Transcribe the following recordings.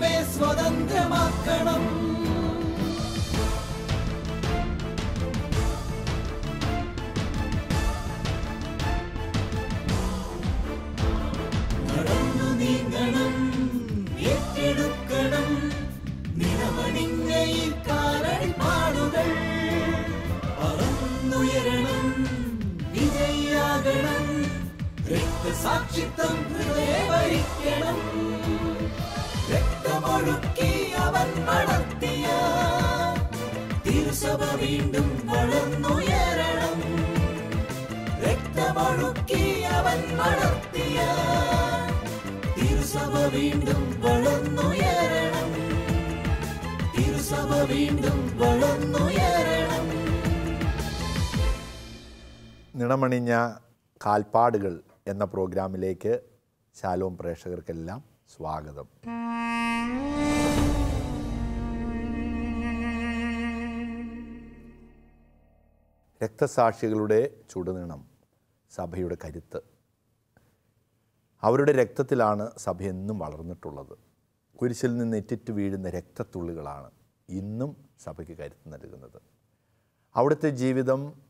സത്യം തിരുസഭ വീണ്ടും വളർന്നുയരണം. തിരുസഭ വീണ്ടും വളർന്നുയരണം. നിണമണിഞ്ഞ കാൽപ്പാടുകൾ എന്ന പ്രോഗ്രാമിലേക്ക് ശാലോം പ്രേക്ഷകർക്കെല്ലാം സ്വാഗതം. രക്തസാക്ഷികളുടെ ചുടുനിണം സഭയുടെ കരുത്ത്. അവരുടെ രക്തത്തിലാണ് സഭ എന്നും വളർന്നിട്ടുള്ളത്. കുരിശിൽ നിന്ന് ഇറ്റിറ്റ് വീഴുന്ന രക്തത്തുള്ളികളാണ് ഇന്നും സഭയ്ക്ക് കരുത്ത് നൽകുന്നത്. അവിടുത്തെ ജീവിതം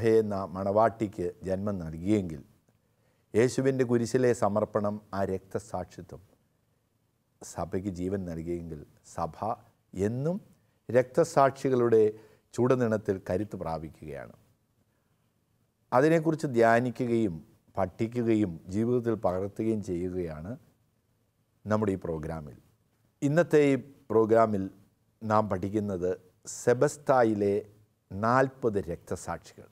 എന്ന മണവാട്ടിക്ക് ജന്മം നൽകിയെങ്കിൽ യേശുവിന്റെ കുരിശിലെ സമർപ്പണം ആ രക്തസാക്ഷിത്വം സഭയ്ക്ക് ജീവൻ നൽകിയെങ്കിൽ സഭ എന്നും രക്തസാക്ഷികളുടെ ചൂടനിണത്തിൽ കരുത്ത് പ്രാപിക്കുകയാണ്. അതിനെക്കുറിച്ച് ധ്യാനിക്കുകയും പഠിക്കുകയും ജീവിതത്തിൽ പകർത്തുകയും ചെയ്യുകയാണ് നമ്മുടെ ഈ പ്രോഗ്രാമിൽ. ഇന്നത്തെ ഈ പ്രോഗ്രാമിൽ നാം പഠിക്കുന്നത് സെബസ്തായിലെ നാൽപ്പത് രക്തസാക്ഷികൾ.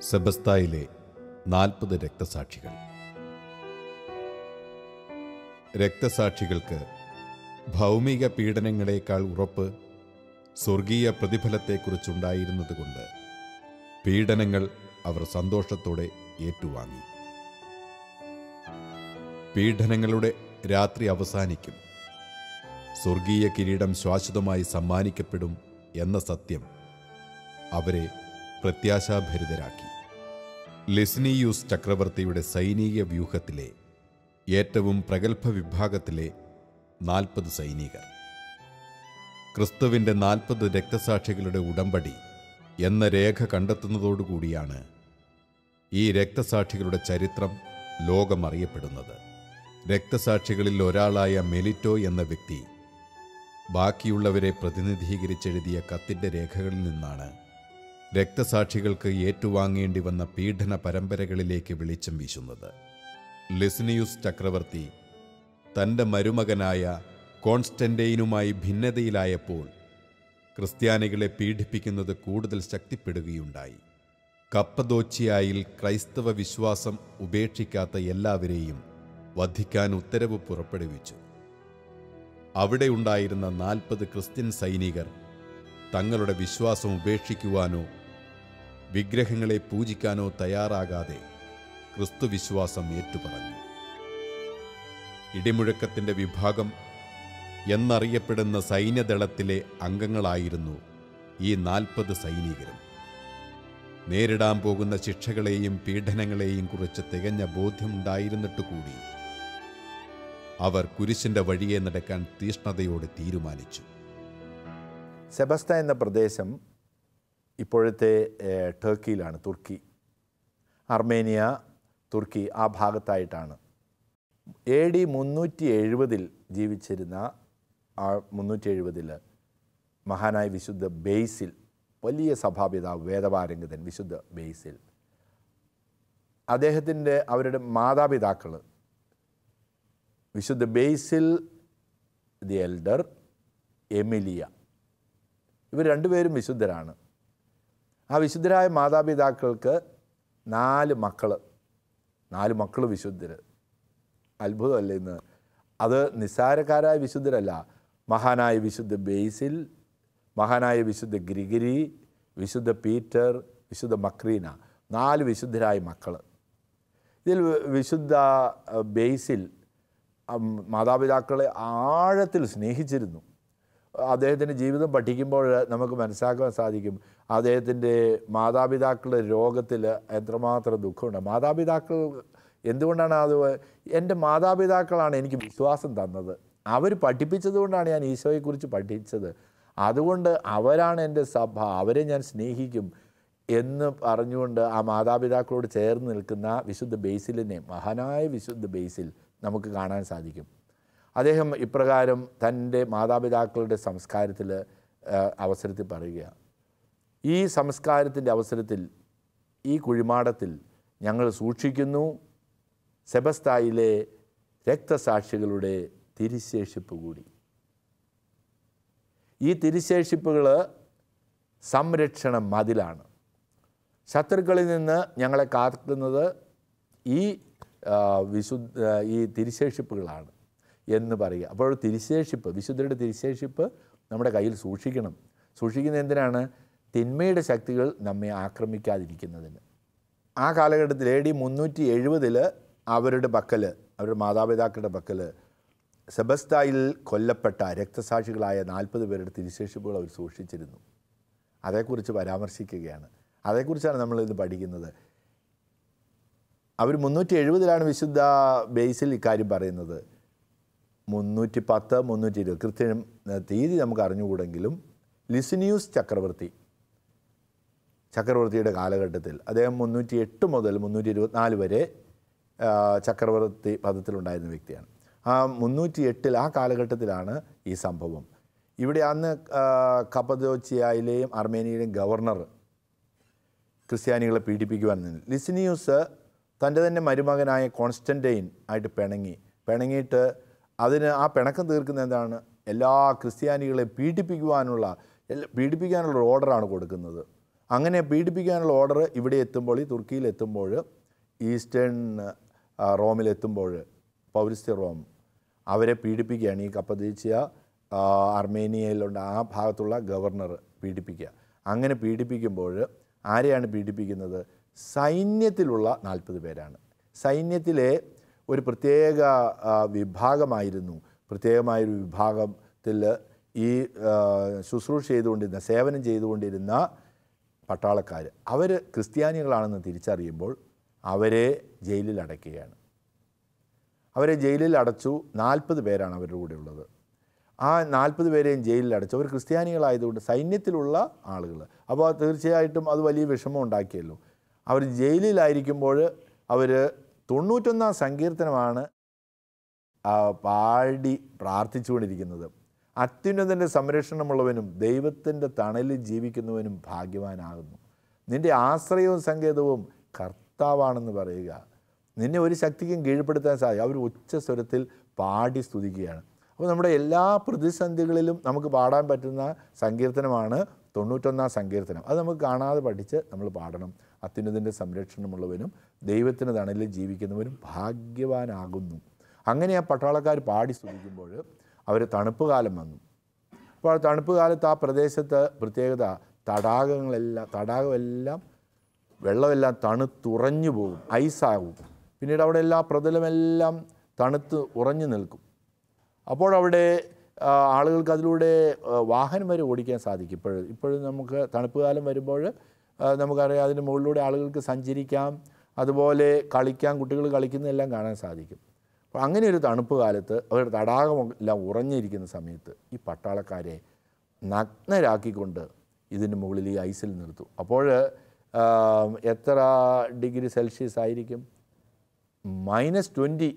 സെബസ്തായിലെ നാൽപ്പത് രക്തസാക്ഷികൾ. രക്തസാക്ഷികൾക്ക് ഭൗമിക പീഡനങ്ങളേക്കാൾ ഉറപ്പ് സ്വർഗീയ പ്രതിഫലത്തെക്കുറിച്ചുണ്ടായിരുന്നതുകൊണ്ട് പീഡനങ്ങൾ അവർ സന്തോഷത്തോടെ ഏറ്റുവാങ്ങി. പീഡനങ്ങളുടെ രാത്രി അവസാനിക്കും. സ്വർഗീയ കിരീടം ശാശ്വതമായി സമ്മാനിക്കപ്പെടും എന്ന സത്യം അവരെ പ്രത്യാശാഭരിതരാക്കി. ലിസ്നിയൂസ് ചക്രവർത്തിയുടെ സൈനിക വ്യൂഹത്തിലെ ഏറ്റവും പ്രഗത്ഭ വിഭാഗത്തിലെ നാൽപ്പത് സൈനികർ. ക്രിസ്തുവിന്റെ നാൽപ്പത് രക്തസാക്ഷികളുടെ ഉടമ്പടി എന്ന രേഖ കണ്ടെത്തുന്നതോടുകൂടിയാണ് ഈ രക്തസാക്ഷികളുടെ ചരിത്രം ലോകമറിയപ്പെടുന്നത്. രക്തസാക്ഷികളിൽ ഒരാളായ മെലിറ്റോ എന്ന വ്യക്തി ബാക്കിയുള്ളവരെ പ്രതിനിധീകരിച്ചെഴുതിയ കത്തിന്റെ രേഖകളിൽ നിന്നാണ് രക്തസാക്ഷികൾക്ക് ഏറ്റുവാങ്ങേണ്ടി വന്ന പീഡന പരമ്പരകളിലേക്ക് വെളിച്ചം വീശുന്നത്. ലിസ്നിയൂസ് ചക്രവർത്തി തന്റെ മരുമകനായ കോൺസ്റ്റന്റൈനുമായി ഭിന്നതയിലായപ്പോൾ ക്രിസ്ത്യാനികളെ പീഡിപ്പിക്കുന്നത് കൂടുതൽ ശക്തിപ്പെടുകയുണ്ടായി. കപ്പദോച്ചിയായിൽ ക്രൈസ്തവ വിശ്വാസം ഉപേക്ഷിക്കാത്ത എല്ലാവരെയും വധിക്കാൻ ഉത്തരവ് പുറപ്പെടുവിച്ചു. അവിടെ ഉണ്ടായിരുന്ന നാൽപ്പത് ക്രിസ്ത്യൻ സൈനികർ തങ്ങളുടെ വിശ്വാസം ഉപേക്ഷിക്കുവാനോ വിഗ്രഹങ്ങളെ പൂജിക്കാനോ തയ്യാറാകാതെ ക്രിസ്തുവിശ്വാസം ഏറ്റുപറഞ്ഞു. ഇടിമുഴക്കത്തിന്റെ വിഭാഗം എന്നറിയപ്പെടുന്ന സൈന്യദളത്തിലെ അംഗങ്ങളായിരുന്നു ഈ നാൽപ്പത് സൈനികരും. നേരിടാൻ പോകുന്ന ശിക്ഷകളെയും പീഡനങ്ങളെയും കുറിച്ച് തികഞ്ഞ ബോധ്യമുണ്ടായിരുന്നിട്ട് കൂടി അവർ കുരിശിന്റെ വഴിയെ നടക്കാൻ തീഷ്ണതയോടെ തീരുമാനിച്ചു. സെബസ്ത എന്ന പ്രദേശം ഇപ്പോഴത്തെ ടർക്കിയിലാണ് തുർക്കി. അർമേനിയ തുർക്കി ആ ഭാഗത്തായിട്ടാണ്. എ ഡി മുന്നൂറ്റി എഴുപതിൽ ജീവിച്ചിരുന്ന ആ മുന്നൂറ്റി എഴുപതിൽ മഹാനായ വിശുദ്ധ ബെയ്സിൽ വലിയ സഭാപിതാവ് വേദപാരംഗതൻ വിശുദ്ധ ബെയ്സിൽ. അദ്ദേഹത്തിന്റെ അവരുടെ മാതാപിതാക്കൾ വിശുദ്ധ ബെയ്സിൽ ദി എൽഡർ എമിലിയ. ഇവർ രണ്ടുപേരും വിശുദ്ധരാണ്. ആ വിശുദ്ധരായ മാതാപിതാക്കൾക്ക് നാല് മക്കൾ നാല് മക്കൾ വിശുദ്ധർ അത്ഭുതമല്ല ഇന്ന്? അത് നിസ്സാരക്കാരായ വിശുദ്ധരല്ല. മഹാനായ വിശുദ്ധ ബേസിൽ മഹാനായ വിശുദ്ധ ഗ്രിഗരി വിശുദ്ധ പീറ്റർ വിശുദ്ധ മക്രീന. നാല് വിശുദ്ധരായ മക്കൾ ഇതിൽ വിശുദ്ധ ബേസിൽ മാതാപിതാക്കളെ ആഴത്തിൽ സ്നേഹിച്ചിരുന്നു. അദ്ദേഹത്തിന്റെ ജീവിതം പഠിക്കുമ്പോൾ നമുക്ക് മനസ്സിലാക്കാൻ സാധിക്കും. അദ്ദേഹത്തിന്റെ മാതാപിതാക്കളുടെ രോഗത്തിൽ എത്രമാത്രം ദുഃഖമുണ്ട്. മാതാപിതാക്കൾ എന്തുകൊണ്ടാണ് അത്? എന്റെ മാതാപിതാക്കളാണ് എനിക്ക് വിശ്വാസം തന്നത്. അവർ പഠിപ്പിച്ചത് കൊണ്ടാണ് ഞാൻ ഈശോയെക്കുറിച്ച് പഠിച്ചത്. അതുകൊണ്ട് അവരാണ് എന്റെ സഭ. അവരെ ഞാൻ സ്നേഹിക്കും എന്ന് പറഞ്ഞുകൊണ്ട് ആ മാതാപിതാക്കളോട് ചേർന്ന് നിൽക്കുന്ന വിശുദ്ധ ബേസിലിനെ മഹാനായ വിശുദ്ധ ബേസിൽ നമുക്ക് കാണാൻ സാധിക്കും. അദ്ദേഹം ഇപ്രകാരം തന്റെ മാതാപിതാക്കളുടെ സംസ്കാരത്തിൽ അവസരത്തിൽ പറയുകയാണ്. ഈ സംസ്കാരത്തിന്റെ അവസരത്തിൽ ഈ കുഴിമാടത്തിൽ ഞങ്ങൾ സൂക്ഷിക്കുന്നു. സെബസ്തായിലെ രക്തസാക്ഷികളുടെ തിരിശേഷിപ്പ് കൂടി. ഈ തിരിശേഷിപ്പുകൾ സംരക്ഷണ മതിലാണ്. ശത്രുക്കളിൽ നിന്ന് ഞങ്ങളെ കാക്കുന്നത് ഈ വിശുദ്ധ ഈ തിരിശേഷിപ്പുകളാണ്. എന്ന് പറയുക. അപ്പോൾ തിരിശേഷിപ്പ് വിശുദ്ധരുടെ തിരിശേഷിപ്പ് നമ്മുടെ കയ്യിൽ സൂക്ഷിക്കണം. സൂക്ഷിക്കുന്ന എന്തിനാണ്? തിന്മയുടെ ശക്തികൾ നമ്മെ ആക്രമിക്കാതിരിക്കുന്നതിന്. ആ കാലഘട്ടത്തിൽ എ ഡി മുന്നൂറ്റി എഴുപതിൽ അവരുടെ പക്കൽ അവരുടെ മാതാപിതാക്കളുടെ പക്കൽ സെബസ്തായിൽ കൊല്ലപ്പെട്ട രക്തസാക്ഷികളായ നാൽപ്പത് പേരുടെ തിരിശേഷിപ്പുകൾ അവർ സൂക്ഷിച്ചിരുന്നു. അതേക്കുറിച്ച് പരാമർശിക്കുകയാണ്. അതേക്കുറിച്ചാണ് നമ്മൾ പഠിക്കുന്നത്. അവർ മുന്നൂറ്റി എഴുപതിലാണ് വിശുദ്ധ ബേസിൽ ഇക്കാര്യം പറയുന്നത്. മുന്നൂറ്റി പത്ത് മുന്നൂറ്റി ഇരുപത് കൃത്യം തീയതി നമുക്ക് അറിഞ്ഞുകൂടെങ്കിലും ലിസിനിയൂസ് ചക്രവർത്തി ചക്രവർത്തിയുടെ കാലഘട്ടത്തിൽ അദ്ദേഹം മുന്നൂറ്റി എട്ട് മുതൽ മുന്നൂറ്റി ഇരുപത്തിനാല് വരെ ചക്രവർത്തി പദത്തിലുണ്ടായിരുന്ന വ്യക്തിയാണ്. ആ മുന്നൂറ്റി എട്ടിൽ ആ കാലഘട്ടത്തിലാണ് ഈ സംഭവം. ഇവിടെ അന്ന് കപ്പദോച്ചിയയിലെയും അർമേനിയയിലെയും ഗവർണർ ക്രിസ്ത്യാനികളെ പീഡിപ്പിക്കുവാൻ നിന്നു ലിസിനിയൂസ് തന്റെ തന്നെ മരുമകനായ കോൺസ്റ്റന്റൈൻ ആയിട്ട് പിണങ്ങി. പിണങ്ങിയിട്ട് അതിന് ആ പിണക്കം തീർക്കുന്ന എന്താണ്? എല്ലാ ക്രിസ്ത്യാനികളെ പീഡിപ്പിക്കുവാനുള്ള പീഡിപ്പിക്കാനുള്ള ഓർഡറാണ് കൊടുക്കുന്നത്. അങ്ങനെ പീഡിപ്പിക്കാനുള്ള ഓർഡർ ഇവിടെ എത്തുമ്പോൾ ഈ തുർക്കിയിൽ എത്തുമ്പോൾ ഈസ്റ്റേൺ റോമിലെത്തുമ്പോൾ പൗരസ്ത്യ റോം അവരെ പീഡിപ്പിക്കുകയാണ്. ഈ കപ്പദീച്ചിയ അർമേനിയയിലുണ്ട് ആ ഭാഗത്തുള്ള ഗവർണർ പീഡിപ്പിക്കുക. അങ്ങനെ പീഡിപ്പിക്കുമ്പോൾ ആരെയാണ് പീഡിപ്പിക്കുന്നത്? സൈന്യത്തിലുള്ള നാൽപ്പത് പേരാണ്. സൈന്യത്തിലെ ഒരു പ്രത്യേക വിഭാഗമായിരുന്നു. പ്രത്യേകമായൊരു വിഭാഗത്തിൽ ഈ ശുശ്രൂഷ ചെയ്തുകൊണ്ടിരുന്ന സേവനം ചെയ്തുകൊണ്ടിരുന്ന പട്ടാളക്കാർ അവർ ക്രിസ്ത്യാനികളാണെന്ന് തിരിച്ചറിയുമ്പോൾ അവരെ ജയിലിൽ അടയ്ക്കുകയാണ്. അവരെ ജയിലിൽ അടച്ചു നാൽപ്പത് പേരാണ് അവരുടെ കൂടെ ഉള്ളത്. ആ നാൽപ്പത് പേരെയും ജയിലിൽ അടച്ചു. അവർ ക്രിസ്ത്യാനികളായതുകൊണ്ട് സൈന്യത്തിലുള്ള ആളുകൾ അപ്പോൾ തീർച്ചയായിട്ടും അത് വലിയ വിഷമം ഉണ്ടാക്കിയല്ലോ. അവർ ജയിലിലായിരിക്കുമ്പോൾ അവർ തൊണ്ണൂറ്റൊന്നാം സങ്കീർത്തനമാണ് പാടി പ്രാർത്ഥിച്ചുകൊണ്ടിരിക്കുന്നത്. അത്യുന്നതന്റെ സംരക്ഷണമുള്ളവനും ദൈവത്തിന്റെ തണലിൽ ജീവിക്കുന്നവനും ഭാഗ്യവാനാകുന്നു. നിന്റെ ആശ്രയവും സങ്കേതവും കർത്താവാണെന്ന് പറയുക. നിന്നെ ഒരു ശക്തിക്കും കീഴ്പ്പെടുത്താൻ സാധിക്കും. അവർ ഉച്ച സ്വരത്തിൽ പാടി സ്തുതിക്കുകയാണ്. അപ്പോൾ നമ്മുടെ എല്ലാ പ്രതിസന്ധികളിലും നമുക്ക് പാടാൻ പറ്റുന്ന സങ്കീർത്തനമാണ് തൊണ്ണൂറ്റൊന്നാം സങ്കീർത്തനം. അത് നമുക്ക് കാണാതെ പഠിച്ച് നമ്മൾ പാടണം. അത്യുന്നതിന്റെ സംരക്ഷണമുള്ളവനും ദൈവത്തിന് തണലിൽ ജീവിക്കുന്നവനും ഭാഗ്യവാനാകുന്നു. അങ്ങനെ ആ പട്ടാളക്കാർ പാടി സ്തുതിക്കുമ്പോൾ അവർ തണുപ്പ് കാലം വന്നു. അപ്പോൾ തണുപ്പ് കാലത്ത് ആ പ്രദേശത്ത് പ്രത്യേകത തടാകങ്ങളെല്ലാം തടാകമെല്ലാം വെള്ളമെല്ലാം തണുത്തുറഞ്ഞു പോകും ഐസാകും. പിന്നീട് അവിടെ എല്ലാ പ്രതലമെല്ലാം തണുത്ത് ഉറഞ്ഞു നിൽക്കും. ആ, ആളുകൾക്ക് അതിലൂടെ വാഹനം വരെ ഓടിക്കാൻ സാധിക്കും. ഇപ്പോഴും ഇപ്പോഴും നമുക്ക് തണുപ്പ് കാലം വരുമ്പോൾ നമുക്കറിയാം അതിന് മുകളിലൂടെ ആളുകൾക്ക് സഞ്ചരിക്കാം അതുപോലെ കളിക്കാൻ കുട്ടികൾ കളിക്കുന്നതെല്ലാം കാണാൻ സാധിക്കും. അപ്പോൾ അങ്ങനെ ഒരു തണുപ്പ് കാലത്ത് അവരുടെ തടാകമെല്ലാം ഉറഞ്ഞിരിക്കുന്ന സമയത്ത് ഈ പട്ടാളക്കാരെ നഗ്നരാക്കിക്കൊണ്ട് ഇതിന് മുകളിൽ ഈ ഐസിൽ നിർത്തും. അപ്പോൾ എത്ര ഡിഗ്രി സെൽഷ്യസ് ആയിരിക്കും? മൈനസ് ട്വന്റി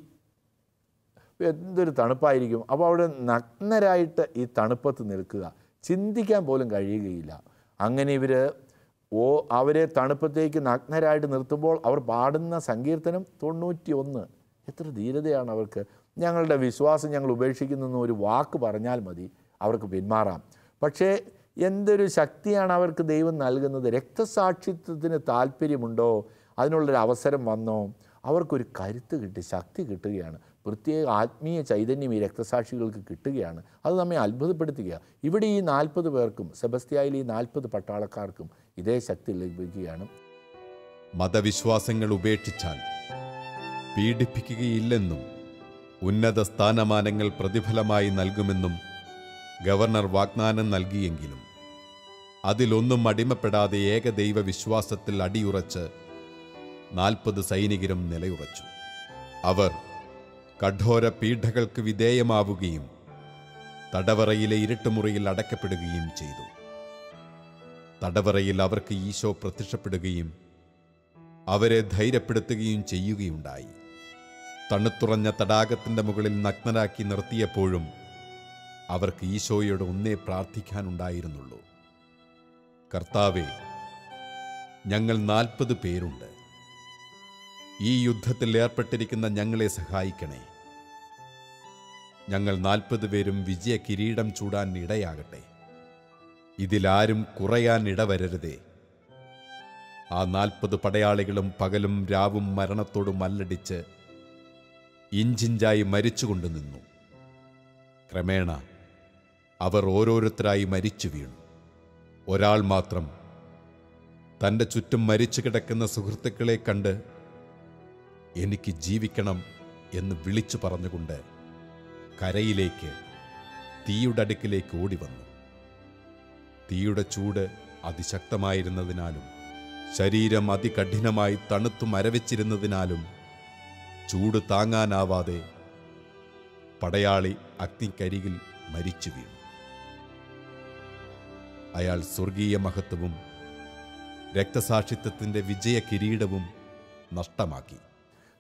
എന്തൊരു തണുപ്പായിരിക്കും. അപ്പോൾ അവിടെ നഗ്നരായിട്ട് ഈ തണുപ്പത്ത് നിൽക്കുക ചിന്തിക്കാൻ പോലും കഴിയുകയില്ല. അങ്ങനെ ഇവർ ഓ അവരെ തണുപ്പത്തേക്ക് നഗ്നരായിട്ട് നിർത്തുമ്പോൾ അവർ പാടുന്ന സങ്കീർത്തനം തൊണ്ണൂറ്റി ഒന്ന് എത്ര ധീരതയാണ് അവർക്ക്. ഞങ്ങളുടെ വിശ്വാസം ഞങ്ങൾ ഉപേക്ഷിക്കുന്നു ഒരു വാക്ക് പറഞ്ഞാൽ മതി. അവർക്ക് പിന്മാറാം. പക്ഷേ എന്തൊരു ശക്തിയാണ് അവർക്ക് ദൈവം നൽകുന്നത്? രക്തസാക്ഷിത്വത്തിന് താല്പര്യമുണ്ടോ? അതിനുള്ളൊരു അവസരം വന്നോ? അവർക്കൊരു കരുത്ത് കിട്ടി ശക്തി കിട്ടുകയാണ്. പ്രത്യേക ആത്മീയ ചൈതന്യം ഈ രക്തസാക്ഷികൾക്ക് കിട്ടുകയാണ്. അത് നമ്മെ അത്ഭുതപ്പെടുത്തുക ഇവിടെ ഈ നാൽപ്പത് പേർക്കും സെബസ്ത്യായിൽ ഈ നാൽപ്പത് പട്ടാളക്കാർക്കും ഇതേ ശക്തി ലഭിക്കുകയാണ്. മതവിശ്വാസങ്ങൾ ഉപേക്ഷിച്ചാൽ പീഡിപ്പിക്കുകയില്ലെന്നും ഉന്നത സ്ഥാനമാനങ്ങൾ പ്രതിഫലമായി നൽകുമെന്നും ഗവർണർ വാഗ്ദാനം നൽകിയെങ്കിലും അതിലൊന്നും അടിമപ്പെടാതെ ഏകദൈവ വിശ്വാസത്തിൽ അടിയുറച്ച് നാൽപ്പത് സൈനികരും നിലയുറച്ചു. അവർ കഠോര പീഡകൾക്ക് വിധേയമാവുകയും തടവറയിലെ ഇരുട്ടുമുറിയിൽ അടക്കപ്പെടുകയും ചെയ്തു. തടവറയിൽ അവർക്ക് ഈശോ പ്രത്യക്ഷപ്പെടുകയും അവരെ ധൈര്യപ്പെടുത്തുകയും ചെയ്യുകയുണ്ടായി. തണുത്തുറഞ്ഞ തടാകത്തിന്റെ മുകളിൽ നഗ്നരാക്കി നിർത്തിയപ്പോഴും അവർക്ക് ഈശോയോട് ഒന്നേ പ്രാർത്ഥിക്കാനുണ്ടായിരുന്നുള്ളൂ. കർത്താവേ ഞങ്ങൾ നാൽപ്പത് പേരുണ്ട്. ഈ യുദ്ധത്തിൽ ഏർപ്പെട്ടിരിക്കുന്ന ഞങ്ങളെ സഹായിക്കണേ. ഞങ്ങൾ നാൽപ്പത് പേരും വിജയ കിരീടം ചൂടാൻ ഇടയാകട്ടെ. ഇതിലാരും കുറയാൻ ഇടവരരുതേ. ആ നാൽപ്പത് പടയാളികളും പകലും രാവും മരണത്തോട് മല്ലടിച്ച് ഇഞ്ചിഞ്ചായി മരിച്ചുകൊണ്ട് നിന്നു. ക്രമേണ അവർ ഓരോരുത്തരായി മരിച്ചു വീണു. ഒരാൾ മാത്രം തന്റെ ചുറ്റും മരിച്ചു കിടക്കുന്ന സുഹൃത്തുക്കളെ കണ്ട് എനിക്ക് ജീവിക്കണം എന്ന് വിളിച്ചു പറഞ്ഞുകൊണ്ട് കരയിലേക്ക് തീയുടെ അടുക്കിലേക്ക് ഓടി വന്നു തീയുടെ ചൂട് അതിശക്തമായിരുന്നതിനാലും ശരീരം അതികഠിനമായി തണുത്തു മരവിച്ചിരുന്നതിനാലും ചൂട് താങ്ങാനാവാതെ പടയാളി അഗ്നിക്കരികിൽ മരിച്ചു വീണു. അയാൾ സ്വർഗീയ മഹത്വവും രക്തസാക്ഷിത്വത്തിന്റെ വിജയ കിരീടവും നഷ്ടമാക്കി.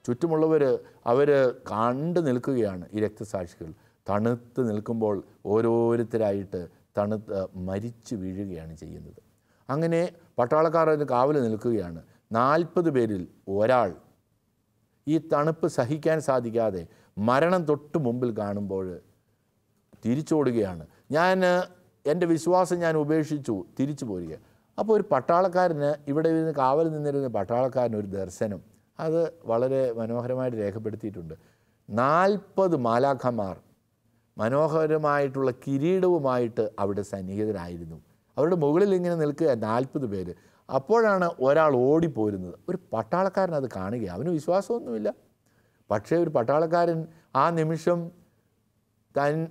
ചുറ്റുമുള്ളവർ അവർ കണ്ടു നിൽക്കുകയാണ് ഈ രക്തസാക്ഷികൾ. തണുത്ത് നിൽക്കുമ്പോൾ ഓരോരുത്തരായിട്ട് തണുത്ത് മരിച്ചു വീഴുകയാണ് ചെയ്യുന്നത്. അങ്ങനെ പട്ടാളക്കാർ അതിന് കാവൽ നിൽക്കുകയാണ്. നാൽപ്പത് പേരിൽ ഒരാൾ ഈ തണുപ്പ് സഹിക്കാൻ സാധിക്കാതെ മരണം തൊട്ട് മുമ്പിൽ കാണുമ്പോൾ തിരിച്ചോടുകയാണ്. ഞാൻ എന്റെ വിശ്വാസം ഞാൻ ഉപേക്ഷിച്ചു തിരിച്ചു പോരുക അപ്പോൾ ഒരു പട്ടാളക്കാരന് ഇവിടെ ഇരുന്ന് കാവൽ നിന്നിരുന്ന പട്ടാളക്കാരന് ഒരു ദർശനം. അത് വളരെ മനോഹരമായിട്ട് രേഖപ്പെടുത്തിയിട്ടുണ്ട്. നാൽപ്പത് മാലാഖമാർ മനോഹരമായിട്ടുള്ള കിരീടവുമായിട്ട് അവിടെ സന്നിഹിതരായിരുന്നു. അവരുടെ മുകളിൽ ഇങ്ങനെ നിൽക്കുക നാൽപ്പത് പേര്. അപ്പോഴാണ് ഒരാൾ ഓടിപ്പോരുന്നത്. ഒരു പട്ടാളക്കാരൻ അത് കാണുക. അവന് വിശ്വാസമൊന്നുമില്ല. പക്ഷേ ഒരു പട്ടാളക്കാരൻ ആ നിമിഷം താൻ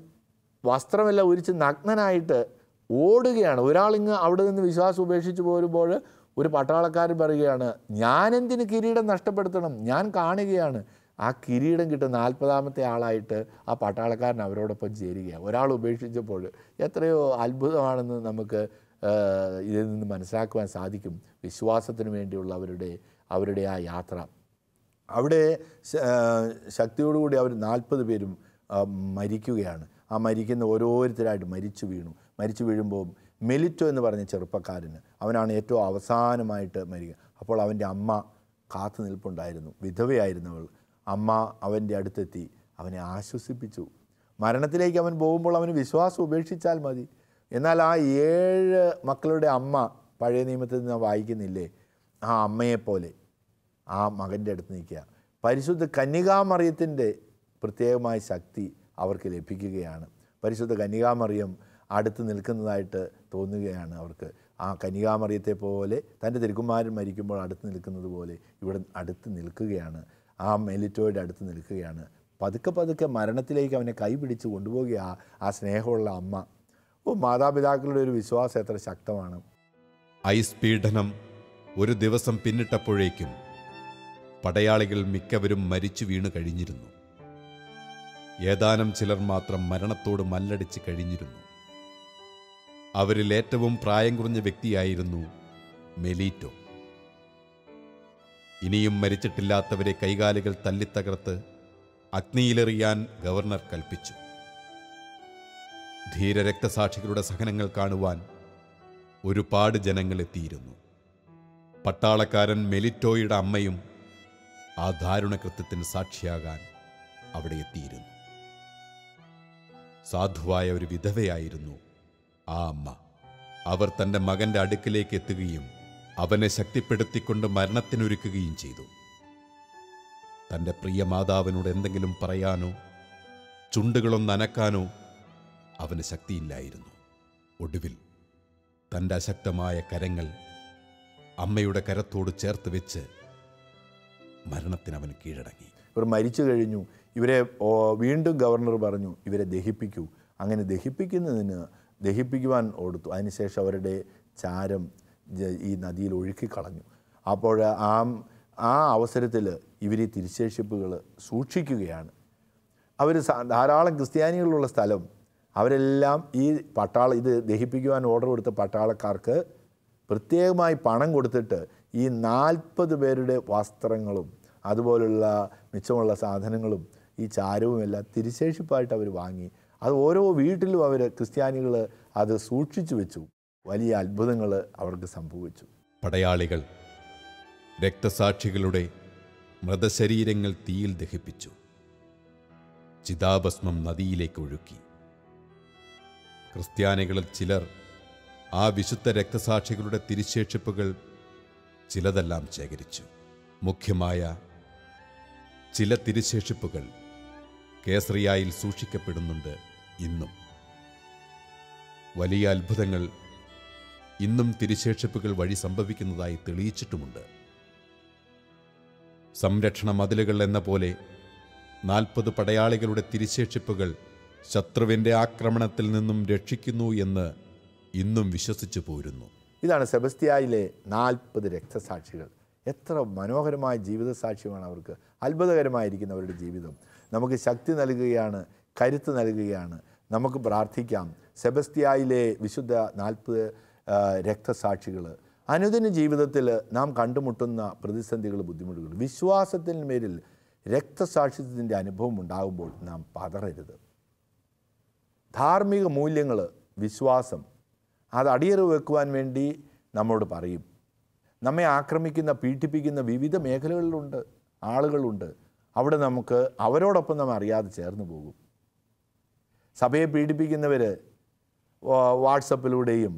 വസ്ത്രമെല്ലാം ഉരിച്ച് നഗ്നനായിട്ട് ഓടുകയാണ്. ഒരാളിങ്ങ് അവിടെ നിന്ന് വിശ്വാസം ഉപേക്ഷിച്ച് പോരുമ്പോൾ ഒരു പട്ടാളക്കാരൻ പറയുകയാണ് ഞാനെന്തിന് കിരീടം നഷ്ടപ്പെടുത്തണം? ഞാൻ കാണുകയാണ്. ആ കിരീടം കിട്ടുന്ന നാൽപ്പതാമത്തെ ആളായിട്ട് ആ പട്ടാളക്കാരൻ അവരോടൊപ്പം ചേരുകയാണ്. ഒരാൾ ഉപേക്ഷിച്ചപ്പോൾ എത്രയോ അത്ഭുതമാണെന്ന് നമുക്ക് ഇതിൽ നിന്ന് മനസ്സിലാക്കുവാൻ സാധിക്കും. വിശ്വാസത്തിന് വേണ്ടിയുള്ള അവരുടെ അവരുടെ ആ യാത്ര. അവിടെ ശക്തിയോടുകൂടി അവർ നാൽപ്പത് പേരും മരിക്കുകയാണ്. ആ മരിക്കുന്ന ഓരോരുത്തരായിട്ട് മരിച്ചു വീണു. മരിച്ചു വീഴുമ്പോൾ മെലിറ്റോ എന്ന് പറഞ്ഞ ചെറുപ്പക്കാരന്. അവനാണ് ഏറ്റവും അവസാനമായിട്ട് മരിക്കുക. അപ്പോൾ അവന്റെ അമ്മ കാത്തു നിൽപ്പുണ്ടായിരുന്നു. വിധവയായിരുന്നവൾ അമ്മ അവന്റെ അടുത്തെത്തി അവനെ ആശ്വസിപ്പിച്ചു. മരണത്തിലേക്ക് അവൻ പോകുമ്പോൾ അവന് വിശ്വാസം ഉപേക്ഷിച്ചാൽ മതി. എന്നാൽ ആ ഏഴ് മക്കളുടെ അമ്മ പഴയ നിയമത്തിൽ നിന്ന് വായിക്കുന്നില്ലേ? ആ അമ്മയെപ്പോലെ ആ മകന്റെ അടുത്ത് നിൽക്കുക. പരിശുദ്ധ കന്യകാമറിയത്തിന്റെ പ്രത്യേകമായ ശക്തി അവർക്ക് ലഭിക്കുകയാണ്. പരിശുദ്ധ കന്യകാമറിയം അടുത്ത് നിൽക്കുന്നതായിട്ട് തോന്നുകയാണ് അവർക്ക്. ആ കനികാമറിയത്തെ പോലെ തന്റെ തിരുക്കുമാരൻ മരിക്കുമ്പോൾ അടുത്ത് നിൽക്കുന്നത് പോലെ ഇവിടെ അടുത്ത് നിൽക്കുകയാണ്. ആ മെലിറ്റോയുടെ അടുത്ത് നിൽക്കുകയാണ്. പതുക്കെ പതുക്കെ മരണത്തിലേക്ക് അവനെ കൈപിടിച്ച് കൊണ്ടുപോകുക ആ സ്നേഹമുള്ള അമ്മ. ഓ മാതാപിതാക്കളുടെ ഒരു വിശ്വാസം എത്ര ശക്തമാണ്. ഐസ് പീഡനം ഒരു ദിവസം പിന്നിട്ടപ്പോഴേക്കും പടയാളികൾ മിക്കവരും മരിച്ചു വീണു കഴിഞ്ഞിരുന്നു. ഏതാനും ചിലർ മാത്രം മരണത്തോട് മല്ലടിച്ച് കഴിഞ്ഞിരുന്നു. അവരിൽ ഏറ്റവും പ്രായം കുറഞ്ഞ വ്യക്തിയായിരുന്നു മെലീറ്റോ. ഇനിയും മരിച്ചിട്ടില്ലാത്തവരെ കൈകാലുകൾ തല്ലിത്തകർത്ത് അഗ്നിയിലെറിയാൻ ഗവർണർ കൽപ്പിച്ചു. ധീരരക്തസാക്ഷികളുടെ സഹനങ്ങൾ കാണുവാൻ ഒരുപാട് ജനങ്ങൾ എത്തിയിരുന്നു. പട്ടാളക്കാരൻ മെലിറ്റോയുടെ അമ്മയും ആ ദാരുണകൃത്യത്തിന് സാക്ഷിയാകാൻ അവിടെ എത്തിയിരുന്നു. സാധുവായ ഒരു വിധവയായിരുന്നു ആ അമ്മ അവർ തന്റെ മകന്റെ അടുക്കിലേക്ക് എത്തുകയും അവനെ ശക്തിപ്പെടുത്തിക്കൊണ്ട് മരണത്തിനൊരുക്കുകയും ചെയ്തു. തന്റെ പ്രിയ മാതാവിനോട് എന്തെങ്കിലും പറയാനോ ചുണ്ടുകളൊന്ന് അനക്കാനോ അവന് ശക്തിയില്ലായിരുന്നു. ഒടുവിൽ തന്റെ അശക്തമായ കരങ്ങൾ അമ്മയുടെ കരത്തോട് ചേർത്ത് വെച്ച് മരണത്തിന് അവൻ കീഴടങ്ങി. ഇവർ മരിച്ചു കഴിഞ്ഞു. ഇവരെ വീണ്ടും ഗവർണർ പറഞ്ഞു ഇവരെ ദഹിപ്പിക്കൂ. അങ്ങനെ ദഹിപ്പിക്കുന്നതിന് ദഹിപ്പിക്കുവാൻ ഓടുത്തു. അതിനുശേഷം അവരുടെ ചാരം ഈ നദിയിൽ ഒഴുക്കിക്കളഞ്ഞു. അപ്പോൾ ആ ആ അവസരത്തിൽ ഇവർ തിരിശേഷിപ്പുകൾ സൂക്ഷിക്കുകയാണ്. അവർ ധാരാളം ക്രിസ്ത്യാനികളുള്ള സ്ഥലം. അവരെല്ലാം ഈ പട്ടാള ഇത് ദഹിപ്പിക്കുവാൻ ഓർഡർ കൊടുത്ത പട്ടാളക്കാർക്ക് പ്രത്യേകമായി പണം കൊടുത്തിട്ട് ഈ നാൽപ്പത് പേരുടെ വസ്ത്രങ്ങളും അതുപോലുള്ള മിച്ചമുള്ള സാധനങ്ങളും ഈ ചാരവും തിരിശേഷിപ്പായിട്ട് തിരുശേഷിപ്പായിട്ട് അവർ വാങ്ങി. അത് ഓരോ വീട്ടിലും അവർ ക്രിസ്ത്യാനികൾ അത് സൂക്ഷിച്ചു വെച്ചു. വലിയ അത്ഭുതങ്ങൾ അവർക്ക് സംഭവിച്ചു. പടയാളികൾ രക്തസാക്ഷികളുടെ മൃതശരീരങ്ങൾ തീയിൽ ദഹിപ്പിച്ചു. ചിതാഭസ്മം നദിയിലേക്ക് ഒഴുക്കി. ക്രിസ്ത്യാനികളിൽ ചിലർ ആ വിശുദ്ധ രക്തസാക്ഷികളുടെ തിരിശേഷിപ്പുകൾ ചിലതെല്ലാം ശേഖരിച്ചു. മുഖ്യമായ ചില തിരിശേഷിപ്പുകൾ കേസറിയായിൽ സൂക്ഷിക്കപ്പെടുന്നുണ്ട്. ഇന്നും. വലിയ അത്ഭുതങ്ങൾ ഇന്നും തിരിശേഷിപ്പുകൾ വഴി സംഭവിക്കുന്നതായി തെളിയിച്ചിട്ടുമുണ്ട്. സംരക്ഷണ മതിലുകൾ എന്ന പോലെ നാൽപ്പത് പടയാളികളുടെ തിരിശേഷിപ്പുകൾ ശത്രുവിന്റെ ആക്രമണത്തിൽ നിന്നും രക്ഷിക്കുന്നു എന്ന് ഇന്നും വിശ്വസിച്ചു പോരുന്നു. ഇതാണ് സെബസ്തിയായിലെ നാൽപ്പത് രക്തസാക്ഷികൾ. എത്ര മനോഹരമായ ജീവിത സാക്ഷ്യമാണ് അവർക്ക്. അത്ഭുതകരമായിരിക്കുന്ന അവരുടെ ജീവിതം. നമുക്ക് ശക്തി നൽകുകയാണ് കരുത്ത് നൽകുകയാണ്. നമുക്ക് പ്രാർത്ഥിക്കാം. സെബസ്തിയായിലെ വിശുദ്ധ നാൽപ്പത് രക്തസാക്ഷികൾ. അനുദിന ജീവിതത്തിൽ നാം കണ്ടുമുട്ടുന്ന പ്രതിസന്ധികൾ ബുദ്ധിമുട്ടുകൾ വിശ്വാസത്തിന് മേലിൽ രക്തസാക്ഷിത്വത്തിന്റെ അനുഭവം ഉണ്ടാകുമ്പോൾ നാം പതറരുത്. ധാർമ്മിക മൂല്യങ്ങൾ വിശ്വാസം അത് അടിയറ് വെക്കുവാൻ വേണ്ടി നമ്മോട് പറയും. നമ്മെ ആക്രമിക്കുന്ന പീഡിപ്പിക്കുന്ന വിവിധ മേഖലകളിലുണ്ട് ആളുകളുണ്ട്. അവിടെ നമുക്ക് അവരോടൊപ്പം നാം അറിയാതെ ചേർന്ന് പോകും. സഭയെ പീഡിപ്പിക്കുന്നവർ വാട്സപ്പിലൂടെയും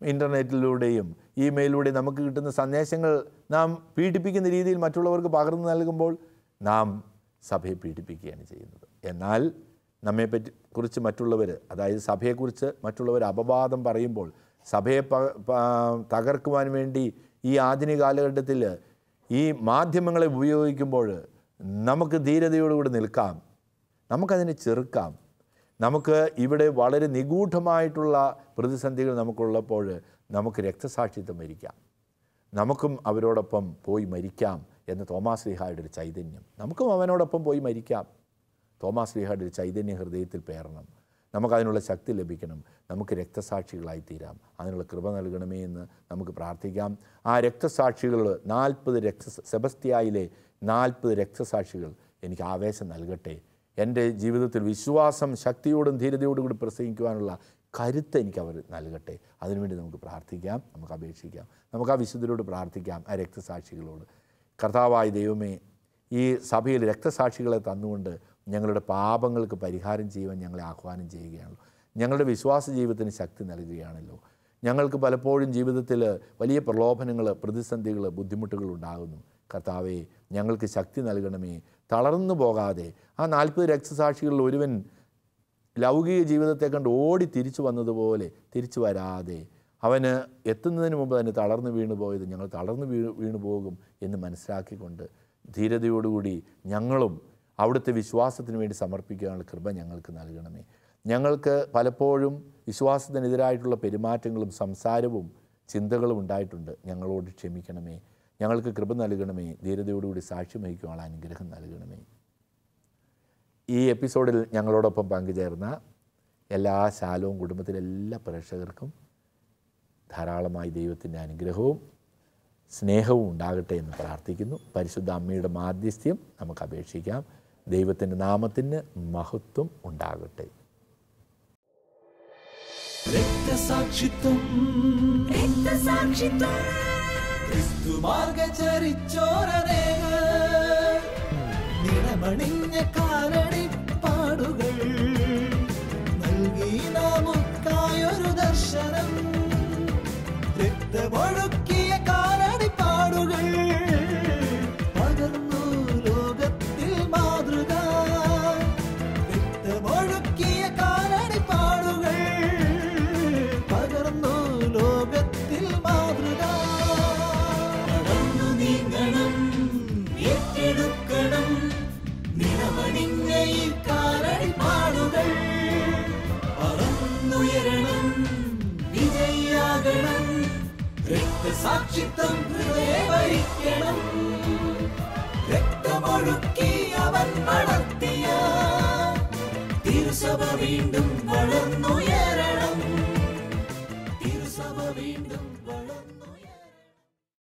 ഇന്റർനെറ്റിലൂടെയും ഇമെയിലൂടെയും നമുക്ക് കിട്ടുന്ന സന്ദേശങ്ങൾ നാം പീഡിപ്പിക്കുന്ന രീതിയിൽ മറ്റുള്ളവർക്ക് പകർന്നു നൽകുമ്പോൾ നാം സഭയെ പീഡിപ്പിക്കുകയാണ് ചെയ്യുന്നത്. എന്നാൽ നമ്മെപ്പറ്റി കുറിച്ച് മറ്റുള്ളവർ അതായത് സഭയെക്കുറിച്ച് മറ്റുള്ളവർ അപവാദം പറയുമ്പോൾ സഭയെ തകർക്കുവാൻ വേണ്ടി ഈ ആധുനിക കാലഘട്ടത്തിൽ ഈ മാധ്യമങ്ങളെ ഉപയോഗിക്കുമ്പോൾ നമുക്ക് ധീരതയോടുകൂടി നിൽക്കാം. നമുക്കതിനെ ചെറുക്കാം. നമുക്ക് ഇവിടെ വളരെ നിഗൂഢമായിട്ടുള്ള പ്രതിസന്ധികൾ നമുക്കുള്ളപ്പോൾ നമുക്ക് രക്തസാക്ഷിത്വം മരിക്കാം. നമുക്കും അവരോടൊപ്പം പോയി മരിക്കാം എന്ന് തോമാസ് ലീഹായുടെ ഒരു ചൈതന്യം. നമുക്കും അവനോടൊപ്പം പോയി മരിക്കാം. തോമാസ് ലീഹായുടെ ഒരു ചൈതന്യ ഹൃദയത്തിൽ പേരണം നമുക്കതിനുള്ള ശക്തി ലഭിക്കണം. നമുക്ക് രക്തസാക്ഷികളായി തീരാം. അതിനുള്ള കൃപ നൽകണമേ എന്ന് നമുക്ക് പ്രാർത്ഥിക്കാം. ആ രക്തസാക്ഷികൾ നാൽപ്പത് രക്ത സെബസ്തിയായിലെ നാൽപ്പത് രക്തസാക്ഷികൾ എനിക്ക് ആവേശം നൽകട്ടെ. എന്റെ ജീവിതത്തിൽ വിശ്വാസം ശക്തിയോടും ധീരതയോടും കൂടി പ്രസംഗിക്കുവാനുള്ള കരുത്ത് എനിക്ക് അവർ നൽകട്ടെ. അതിനുവേണ്ടി നമുക്ക് പ്രാർത്ഥിക്കാം നമുക്ക് അപേക്ഷിക്കാം നമുക്ക് ആ വിശുദ്ധരോട് പ്രാർത്ഥിക്കാം ആ രക്തസാക്ഷികളോട്. കർത്താവായ ദൈവമേ ഈ സഭയിൽ രക്തസാക്ഷികളെ തന്നുകൊണ്ട് ഞങ്ങളുടെ പാപങ്ങൾക്ക് പരിഹാരം ചെയ്യുവാൻ ഞങ്ങളെ ആഹ്വാനം ചെയ്യുകയാണല്ലോ. ഞങ്ങളുടെ വിശ്വാസ ജീവിതത്തിന് ശക്തി നൽകുകയാണല്ലോ. ഞങ്ങൾക്ക് പലപ്പോഴും ജീവിതത്തിൽ വലിയ പ്രലോഭനങ്ങൾ പ്രതിസന്ധികൾ ബുദ്ധിമുട്ടുകൾ ഉണ്ടാകുന്നു. കർത്താവെ ഞങ്ങൾക്ക് ശക്തി നൽകണമേ. തളർന്നു പോകാതെ. ആ നാൽപ്പത് രക്തസാക്ഷികളിൽ ഒരുവൻ ലൗകിക ജീവിതത്തെ കണ്ട് ഓടി തിരിച്ചു വന്നതുപോലെ തിരിച്ചു വരാതെ. അവന് എത്തുന്നതിന് മുമ്പ് തന്നെ തളർന്നു വീണു പോയത് ഞങ്ങൾ തളർന്നു വീണു വീണു പോകും എന്ന് മനസ്സിലാക്കിക്കൊണ്ട് ധീരതയോടുകൂടി ഞങ്ങളും അവിടുത്തെ വിശ്വാസത്തിന് വേണ്ടി സമർപ്പിക്കാനുള്ള കൃപ ഞങ്ങൾക്ക് നൽകണമേ. ഞങ്ങൾക്ക് പലപ്പോഴും വിശ്വാസത്തിനെതിരായിട്ടുള്ള പെരുമാറ്റങ്ങളും സംസാരവും ചിന്തകളും ഉണ്ടായിട്ടുണ്ട്. ഞങ്ങളോട് ക്ഷമിക്കണമേ. ഞങ്ങൾക്ക് കൃപ നൽകണമേ ധീരതയോടുകൂടി സാക്ഷ്യം വഹിക്കുവാനുള്ള അനുഗ്രഹം നൽകണമേ. ഈ എപ്പിസോഡിൽ ഞങ്ങളോടൊപ്പം പങ്കുചേർന്ന എല്ലാ ശാലവും കുടുംബത്തിലെ എല്ലാ പ്രേക്ഷകർക്കും ധാരാളമായി ദൈവത്തിന്റെ അനുഗ്രഹവും സ്നേഹവും ഉണ്ടാകട്ടെ എന്ന് പ്രാർത്ഥിക്കുന്നു. പരിശുദ്ധ അമ്മയുടെ മാധ്യസ്ഥ്യം നമുക്ക് അപേക്ഷിക്കാം. ദൈവത്തിന്റെ നാമത്തിന് മഹത്വം ഉണ്ടാകട്ടെ. രക്തസാക്ഷിത്വം. രക്തസാക്ഷിത്വം. ക്രിസ്തുമാർഗ ചരിച്ചോരനേക കാരണം കാലടി രക്തസാക്ഷിത്വം ഹൃദയവരിക്കണം. രക്തമൊഴുക്കി അവൻ വളർത്തിയ തിരുസഭ വീണ്ടും വളർന്നുയ